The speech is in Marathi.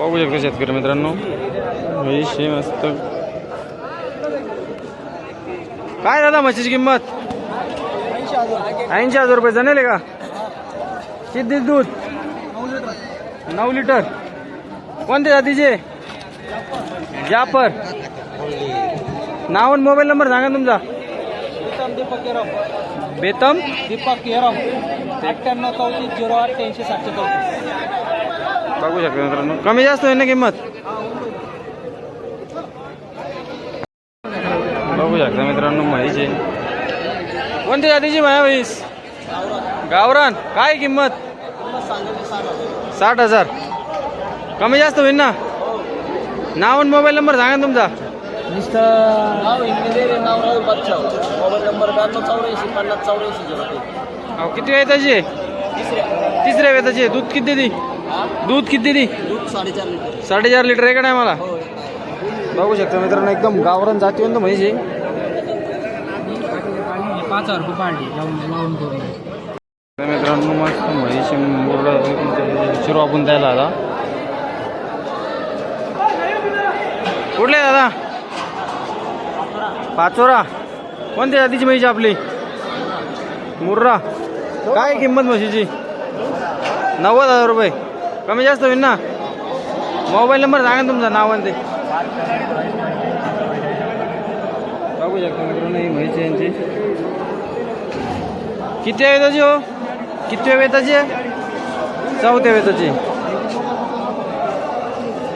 बघू शकता शेतकरी मित्रांनो. म्हैशी मस्त. काय दादा म्हशीची किंमत? ऐंशी हजार रुपये जाणेल का? किती दूध. नऊ लिटर. कोणते जातीचे? जापर नाव आणि मोबाईल नंबर सांगा तुमचा. बेतम? दीपक केरम. अठ्ठ्याण्णव चौतीस झिरो आठ अठ्ठ्याऐंशी सातशे चौतीस. बघू शकता मित्रांनो. कमी जास्त होईल ना किंमत? बघू शकता मित्रांनो माहिती आहे कोणत्या जातीची माया म्हैस? गावरान. काय किंमत? साठ हजार. कमी जास्त होईल ना? नाव आणि मोबाईल नंबर सांगा ना तुमचा. मोबाईल नंबर ब्याण्णव चौऱ्याऐंशी पन्नास चौऱ्याऐंशी अहो, किती वेळ आहे? तिसऱ्या तिसऱ्या वेताची दूध किती दी दूध किती दी? दूध साडेचार लिटर. साडेचार लिटर आहे का नाही मला? हो बघू शकता मित्रांनो एकदम गावरान जातीवंत म्हैस आहे. पाच हजार रुपये लावून करून मित्रांनो मस्त म्हैशी मुरडा शिरू आपण द्यायला आता. कुठले दादा? पाचोरा. कोणत्या जातीची म्हैशी आपली? मुर्रा. काय किंमत म्हशीची? नव्वद हजार रुपये. कमी जास्त होईल ना? मोबाईल नंबर सांगा ना तुमचा नाव आणि ते बघू शकता मित्रांनो ही म्हैस आहे यांची. किती वेताची हो? किती वेताची आहे चौथ्या वेताची